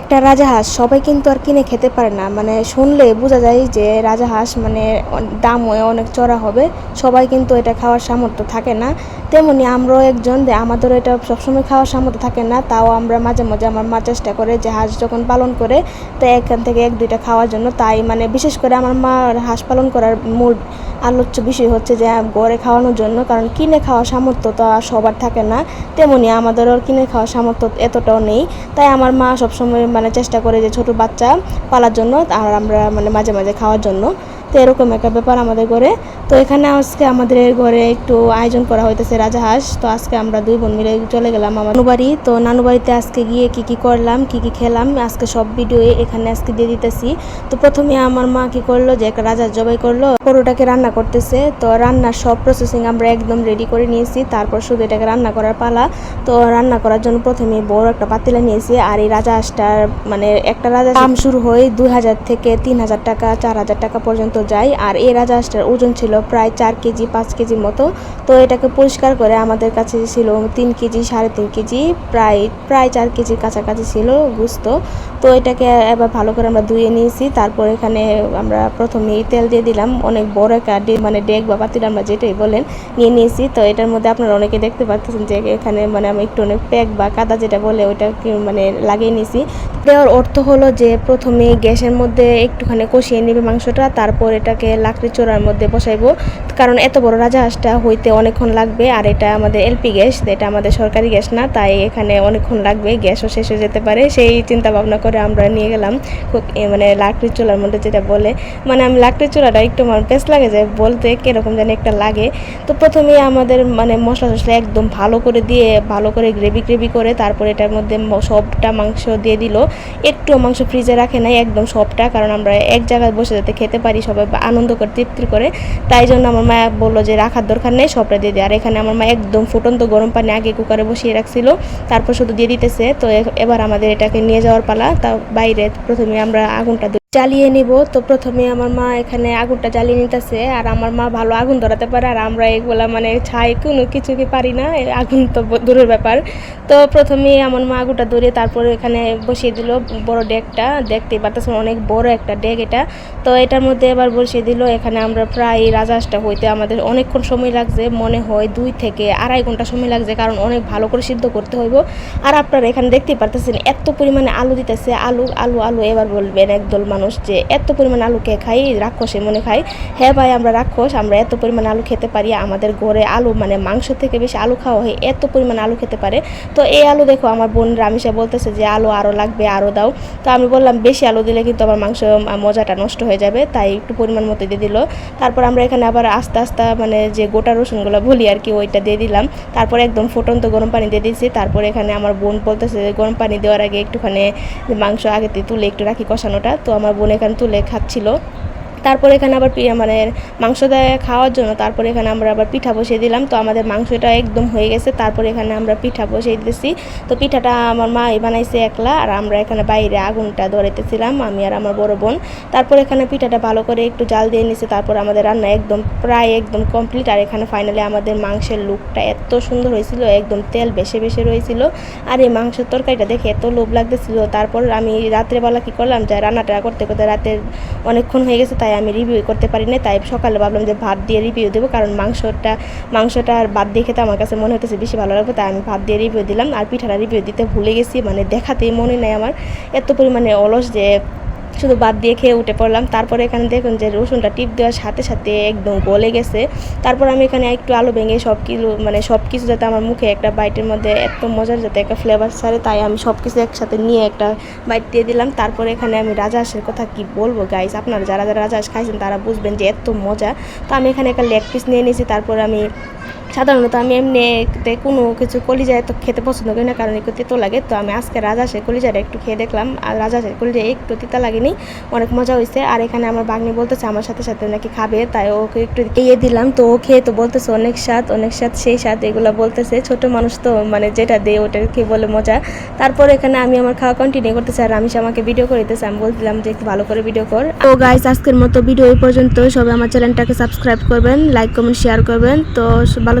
একটা রাজাহাঁস সবাই কিন্তু আর কিনে খেতে পারে না। মানে শুনলে বোঝা যায় যে রাজাহাঁস মানে দাম অনেক চড়া হবে। সবাই কিন্তু এটা খাওয়ার সামর্থ্য থাকে না। তেমনি আমরাও একজন যে আমাদেরও এটা সবসময় খাওয়ার সামর্থ্য থাকে না। তাও আমরা মাঝে মাঝে আমার মা চেষ্টা করে যে হাঁস যখন পালন করে, তো এখান থেকে এক দুইটা খাওয়ার জন্য। তাই মানে বিশেষ করে আমার মা হাঁস পালন করার মূল আলোচ্য বিষয় হচ্ছে যে গড়ে খাওয়ানোর জন্য। কারণ কিনে খাওয়ার সামর্থ্য তো সবার থাকে না। তেমনি আমাদেরও কিনে খাওয়ার সামর্থ্য এতটাও নেই। তাই আমার মা সবসময় মানে চেষ্টা করে যে ছোট বাচ্চা পালার জন্য আর আমরা মানে মাঝে মাঝে খাওয়ার জন্য। তো এরকম একটা ব্যাপার আমাদের ঘরে। তো এখানে আজকে আমাদের ঘরে একটু আয়োজন করা হইতেছে রাজাহাঁস তো আজকে আমরা দুই বোন মিলে চলে গেলাম আমার নানুবাড়ি তো নানুবাড়িতে আজকে গিয়ে কি কি করলাম, কি কি খেলাম, আজকে সব ভিডিও এখানে আজকে দিয়ে দিতেছি। তো প্রথমে আমার মা কি করল যে একটা রাজার জবাই করল গরুটাকে রান্না করতেছে। তো রান্নার সব প্রসেসিং আমরা একদম রেডি করে নিয়েছি। তারপর শুধু এটাকে রান্না করার পালা। তো রান্না করার জন্য প্রথমে বড় একটা পাতিলা নিয়েছি আর এই রাজাহাঁসটার মানে একটা রাজা দাম শুরু হয় দুই হাজার থেকে তিন হাজার টাকা, চার হাজার টাকা পর্যন্ত যায় আর এই রাজাহাঁসটার ওজন ছিল প্রায় চার কেজি, পাঁচ কেজি মতো। তো এটাকে পরিষ্কার করে আমাদের কাছে ছিল তিন কেজি, সাড়ে তিন কেজি, প্রায় প্রায় চার কেজির কাছাকাছি ছিল গুস্ত। তো এটাকে এবার ভালো করে আমরা ধুয়ে নিয়েছি। তারপর এখানে আমরা প্রথমেই তেল দিয়ে দিলাম। অনেক বড় একটা মানে ডেক বা পাতিল আমরা যেটাই বলেন, নিয়ে নিয়েছি। তো এটার মধ্যে আপনারা অনেকে দেখতে পাচ্ছেন যে এখানে মানে আমি একটু অনেক প্যাক বা কাদা যেটা বলে ওইটা মানে লাগিয়ে নিয়েছি। দেওয়ার অর্থ হলো যে প্রথমে গ্যাসের মধ্যে একটুখানি কষিয়ে নেবে মাংসটা, তারপর এটাকে লাকড়ি চোড়ার মধ্যে বসাইবো। কারণ এত বড় রাজাহাঁসটা হইতে অনেকক্ষণ লাগবে, আর এটা আমাদের এলপি গ্যাস, এটা আমাদের সরকারি গ্যাস না, তাই এখানে অনেকক্ষণ লাগবে, গ্যাসও শেষ হয়ে যেতে পারে। সেই চিন্তা ভাবনা করে আমরা নিয়ে গেলাম মানে লাকড়ি চুলার মধ্যে যেটা বলে। মানে আমি লাকড়ি চুলাটা একটু আমার বেশ লাগে যে বলতে কীরকম যেন একটা লাগে। তো প্রথমে আমাদের মানে মশলা টশলা একদম ভালো করে দিয়ে, ভালো করে গ্রেভি গ্রেভি করে তারপর এটার মধ্যে সবটা মাংস দিয়ে দিল। একটু মাংস ফ্রিজে রাখে নাই, একদম সবটা, কারণ আমরা এক জায়গায় বসে যাতে খেতে পারি, সবাই আনন্দ করে, তৃপ্তি করে। তাই জন্য আমার মা বলল যে, রাখার দরকার নেই, সবটা দিয়ে দেয় আর এখানে আমার মা একদম ফুটন্ত গরম পানি আগে কুকারে বসিয়ে রাখছিল, তারপর শুধু দিয়ে দিতেছে। তো এবার আমাদের এটাকে নিয়ে যাওয়ার পালা। তা বাইরে প্রথমে আমরা আগুনটা জ্বালিয়ে নিব। তো প্রথমে আমার মা এখানে আগুনটা জ্বালিয়ে নিতেছে, আর আমার মা ভালো আগুন ধরাতে পারে, আর আমরা এগুলা মানে ছাই কোনো কিছু কি পারি না আগুন তো দূরের ব্যাপার। তো প্রথমে আমার মা আগুনটা ধরে তারপরে এখানে বসিয়ে দিল, বড় ডেকটা। দেখতে পারতেছেন অনেক বড় একটা ডেক এটা। তো এটার মধ্যে এবার বসিয়ে দিল, এখানে আমরা প্রায় রাজাসটা হইতে আমাদের অনেকক্ষণ সময় লাগছে, মনে হয় দুই থেকে আড়াই ঘণ্টা সময় লাগছে, কারণ অনেক ভালো করে সিদ্ধ করতে হইব। আর আপনারা এখানে দেখতে পারতেছেন, এত পরিমাণে আলু দিতেছে, আলু আলু আলু, এবার বলবেন একদল মানুষ। যে এত পরিমাণ আলু কে খাই রাক্ষসে মনে খাই হ্যাঁ ভাই, আমরা রাক্ষস, আমরা এত পরিমাণ আলু খেতে পারি, আমাদের ঘরে আলু মানে মাংস থেকে বেশি আলু খাওয়া হয়, এত পরিমাণ আলু খেতে পারে। তো এই আলু দেখো, আমার বোন রামিসা বলতেছে যে, আলু আরও লাগবে আরও দাও। তো আমি বললাম, বেশি আলু দিলে কিন্তু আমার মাংস মজাটা নষ্ট হয়ে যাবে। তাই একটু পরিমাণ মতো দিয়ে দিল। তারপর আমরা এখানে আবার আস্তে আস্তে মানে যে গোটা রসুনগুলো বলি আর কি, ওইটা দিয়ে দিলাম। তারপর একদম ফুটন্ত গরম পানি দিয়ে দিয়েছি। তারপর এখানে আমার বোন বলতেছে যে, গরম পানি দেওয়ার আগে একটুখানি মাংস আগে তুলে একটু রাখি কষানোটা। তো আমার বোন এখানে তুলে খাচ্ছিল তারপর এখানে আবার মানে মাংস দেয় খাওয়ার জন্য তারপর এখানে আমরা আবার পিঠা বসিয়ে দিলাম। তো আমাদের মাংসটা একদম হয়ে গেছে। তারপর এখানে আমরা পিঠা বসিয়ে দিতেছি। তো পিঠাটা আমার মা বানাইছে একলা আর আমরা এখানে বাইরে আগুনটা ধরাইতেছিলাম, আমি আর আমার বড় বোন। তারপর এখানে পিঠাটা ভালো করে একটু জাল দিয়ে নিছে। তারপর আমাদের রান্না একদম প্রায় একদম কমপ্লিট আর এখানে ফাইনালি আমাদের মাংসের লুকটা এত সুন্দর হয়েছিল, একদম তেল বেশি বেশি রয়েছিল। আর এই মাংসের তরকারিটা দেখে এত লোভ লাগতেছিল। তারপর আমি রাত্রেবেলা কি করলাম যে রান্নাটা করতে করতে রাতের অনেকক্ষণ হয়ে গেছে, তাই আমি রিভিউ করতে পারি না তাই সকালে ভাবলাম যে ভাত দিয়ে রিভিউ দেবো, কারণ মাংসটা মাংসটা আর ভাত দিয়ে খেতে আমার কাছে মনে হতেছে বেশি ভালো লাগবে, তাই আমি ভাত দিয়ে রিভিউ দিলাম। আর পিঠাটা রিভিউ দিতে ভুলে গেছি মানে দেখাতেই মনে নেই আমার। এত পরিমাণে অলস যে শুধু বাদ দিয়ে খেয়ে উঠে পড়লাম। তারপরে এখানে দেখুন যে রসুনটা টিপ দেওয়ার সাথে সাথে একদম গলে গেছে। তারপর আমি এখানে একটু আলু ভেঙে সব কিছু মানে সব কিছু যাতে আমার মুখে একটা বাইটের মধ্যে এত মজার যাতে একটা ফ্লেভার ছাড়ে, তাই আমি সব কিছু একসাথে নিয়ে একটা বাইট দিয়ে দিলাম। তারপরে এখানে আমি রাজহাঁসের কথা কি বলব গাইস আপনারা যারা যারা রাজহাঁস খাইছেন তারা বুঝবেন যে এত মজা। তো আমি এখানে একটা লেগ পিস নিয়ে নিয়েছি। তারপর আমি সাধারণত আমি এমনিতে কোনো কিছু কলিজায় তো খেতে পছন্দ করি না, কারণ একটু তেতো লাগে। তো আমি আজকে রাজাসের কলিজাটা একটু খেয়ে দেখলাম। আর রাজাসের কলিজা একটু তিতা লাগেনি, অনেক মজা হয়েছে আর এখানে আমার বাগনি বলতেছে, আমার সাথে সাথে নাকি খাবে? তাই ওকে একটু দিয়ে দিলাম। তো ও খেয়ে তো বলতেছে, অনেক স্বাদ অনেক স্বাদ, সেই স্বাদ এগুলো বলতেছে। ছোট মানুষ তো মানে যেটা দেয় ওটা খেয়ে বলে মজা। তারপর এখানে আমি আমার খাওয়া কন্টিনিউ করতেছি। আর রামিশ আমাকে ভিডিও করে দিতেছে আমি বলছিলাম যে, একটু ভালো করে ভিডিও কর। তো গাইস আজকের মতো ভিডিও এই পর্যন্ত। সবাই আমার চ্যানেলটাকে সাবস্ক্রাইব করবেন লাইক কমেন্ট শেয়ার করবেন। তো ভালো